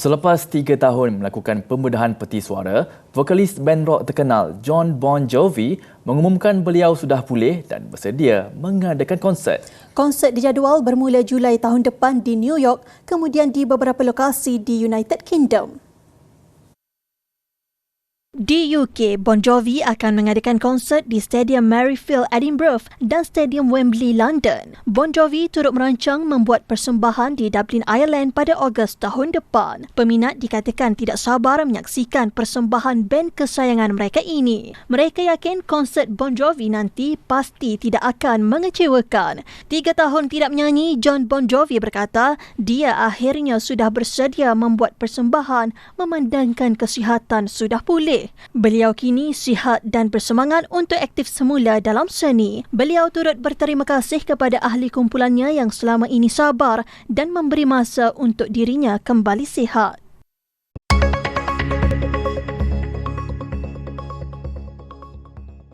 Selepas tiga tahun melakukan pembedahan peti suara, vokalis band rock terkenal John Bon Jovi mengumumkan beliau sudah pulih dan bersedia mengadakan konsert. Konsert dijadual bermula Julai tahun depan di New York, kemudian di beberapa lokasi di United Kingdom. Di UK, Bon Jovi akan mengadakan konsert di Stadium Merrifield, Edinburgh dan Stadium Wembley, London. Bon Jovi turut merancang membuat persembahan di Dublin, Ireland pada Ogos tahun depan. Peminat dikatakan tidak sabar menyaksikan persembahan band kesayangan mereka ini. Mereka yakin konsert Bon Jovi nanti pasti tidak akan mengecewakan. Tiga tahun tidak menyanyi, John Bon Jovi berkata dia akhirnya sudah bersedia membuat persembahan memandangkan kesihatan sudah pulih. Beliau kini sihat dan bersemangat untuk aktif semula dalam seni. Beliau turut berterima kasih kepada ahli kumpulannya yang selama ini sabar dan memberi masa untuk dirinya kembali sihat.